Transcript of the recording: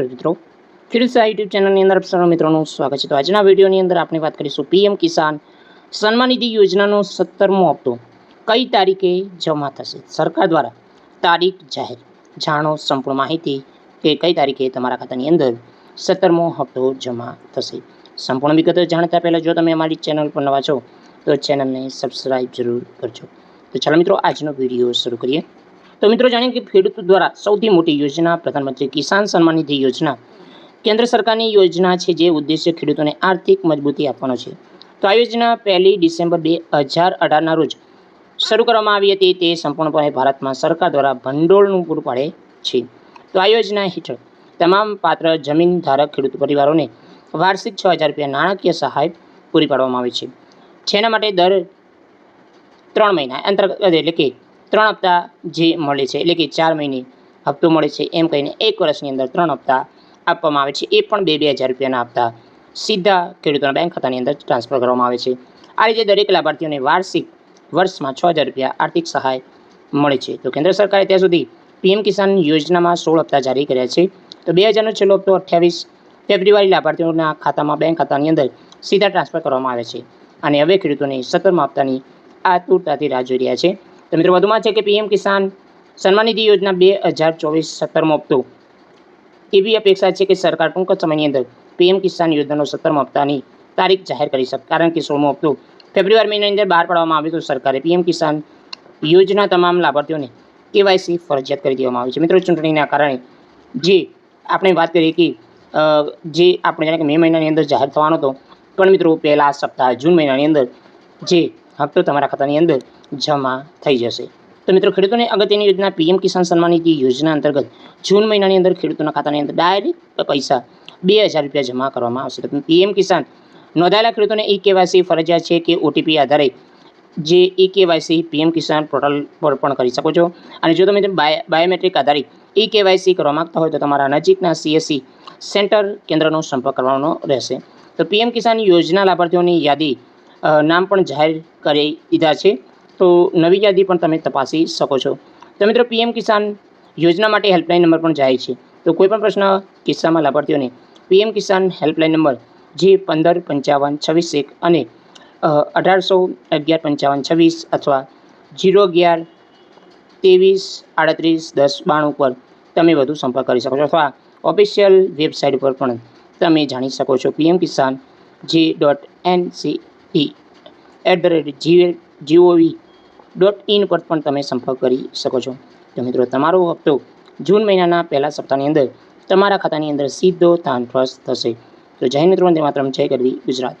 મિત્રો. યુટ્યુબ ચેનલની અંદર આપ મિત્રોનું સ્વાગત આજના વિડીયોની અંદર આપણે વાત કરીશું પીએમ કિસાન સન્માન નિધિ યોજનાનો સત્તરમો હપ્તો. કઈ તારીખે જમા થશે? સરકાર દ્વારા તારીખ જાહેર. જાણો સંપૂર્ણ માહિતી કે કઈ તારીખે તમારા ખાતાની અંદર સત્તરમો હપ્તો જમા થશે. સંપૂર્ણ વિગતો જાણતા પહેલાં જો તમે અમારી ચેનલ પર નવા છો, તો ચેનલને સબસ્ક્રાઈબ જરૂર કરજો. તો ચાલો મિત્રો, આજનો વીડિયો શરૂ કરીએ. તો મિત્રો જાણીએ કે ખેડૂત દ્વારા સૌથી મોટી યોજના પ્રધાનમંત્રી કિસાન સન્માન નિધિ યોજના કેન્દ્ર સરકારની યોજના છે જે ઉદ્દેશ્ય ખેડૂતોને આર્થિક મજબૂતી આપવાનો છે. તો આ યોજના પહેલી ડિસેમ્બર બે હજાર અઢારના રોજ શરૂ કરવામાં આવી હતી. તે સંપૂર્ણપણે ભારતમાં સરકાર દ્વારા ભંડોળનું પૂરું પાડે છે. તો આ યોજના હેઠળ તમામ પાત્ર જમીન ધારક ખેડૂત પરિવારોને વાર્ષિક છ હજાર રૂપિયા નાણાકીય સહાય પૂરી પાડવામાં આવે છે. જેના માટે દર ત્રણ મહિના અંતર્ગત એટલે કે ત્રણ હપ્તા જે મળે છે, એટલે કે ચાર મહિને હપ્તો મળે છે, એમ કહીને એક વર્ષની અંદર ત્રણ હપ્તા આપવામાં આવે છે, એ પણ બે બે હજાર રૂપિયાના હપ્તા સીધા ખેડૂતોના બેંક ખાતાની અંદર ટ્રાન્સફર કરવામાં આવે છે. આ રીતે દરેક લાભાર્થીઓને વાર્ષિક વર્ષમાં છ હજાર રૂપિયા આર્થિક સહાય મળે છે. તો કેન્દ્ર સરકારે ત્યાં સુધી પીએમ કિસાન યોજનામાં સોળ હપ્તા જારી કર્યા છે. તો બે હજારનો છેલ્લો હપ્તો અઠ્યાવીસ ફેબ્રુઆરી લાભાર્થીઓના ખાતામાં બેંક ખાતાની અંદર સીધા ટ્રાન્સફર કરવામાં આવે છે. અને હવે ખેડૂતોને સત્તરમા હપ્તાની આતુરતાથી રાહ જોઈ રહ્યા છે. તો મિત્રો વધુમાં છે કે પીએમ કિસાન સન્માન નિધિ યોજના બે હજાર ચોવીસ સત્તરમો હપ્તો એવી અપેક્ષા છે કે સરકાર ટૂંક સમયની અંદર પીએમ કિસાન યોજનાનો સત્તરમો હપ્તાની તારીખ જાહેર કરી શકે કારણ કે સોળમો હપ્તો ફેબ્રુઆરી મહિનાની અંદર બહાર પાડવામાં આવ્યો તો સરકારે પીએમ કિસાન યોજના તમામ લાભાર્થીઓને કેવાયસી ફરજિયાત કરી દેવામાં આવી છે. મિત્રો, ચૂંટણીના કારણે જે આપણે વાત કરીએ કે જે આપણે જાણે કે મે મહિનાની અંદર જાહેર થવાનો હતો, પણ મિત્રો, પહેલા સપ્તાહ જૂન મહિનાની અંદર જે હપ્તો તમારા ખાતાની અંદર જમા થઈ જશે. તો મિત્રો, ખેડૂતોને અગત્યની યોજના પીએમ કિસાન સન્માન નિધિ યોજના અંતર્ગત જૂન મહિનાની અંદર ખેડૂતોના ખાતાની અંદર ડાયરેક્ટ પૈસા બે હજાર રૂપિયા જમા કરવામાં આવશે. તો પીએમ કિસાન નોંધાયેલા ખેડૂતોને ઈ કેવાયસી ફરજિયાત છે કે ઓટીપી આધારે જે e KYC PM Kisan portal પર પણ કરી શકો છો. અને જો તમે બાય, બાયોમેટ્રિક આધારિત ઈ કેવાયસી કરવા માંગતા હોય તો તમારા નજીકના સીએસસી સેન્ટર કેન્દ્રનો સંપર્ક કરવાનો રહેશે. તો પીએમ કિસાન યોજના લાભાર્થીઓની યાદી નામ પણ જાહેર કરી દીધા છે. તો નવી યાદી પણ તમે તપાસી શકો છો. તો મિત્રો, પીએમ કિસાન યોજના માટે હેલ્પલાઇન નંબર પણ જાહેર છે. તો કોઈપણ પ્રશ્ન કિસ્સામાં લાભાર્થીઓને પીએમ કિસાન હેલ્પલાઇન નંબર જે પંદર પંચાવન છવ્વીસ એક અને અઢારસો અગિયાર પંચાવન છવ્વીસ અથવા જીરો અગિયાર ત્રેવીસ આડત્રીસ દસ બાણું પર તમે વધુ સંપર્ક કરી શકો છો અથવા ઓફિશિયલ વેબસાઇટ પર પણ તમે જાણી શકો છો. પીએમ કિસાન જે dot N C T at the rate G L G O V dot in પર પણ તમે સંપર્ક કરી શકો છો. તો મિત્રો, તમારો હપ્તો જૂન મહિનાના પહેલા સપ્તાહની અંદર તમારા ખાતાની અંદર સીધો ટ્રાન્સફર થશે. તો જય મિત્રો, વંદે માતરમ, જય કરવી ગુજરાત.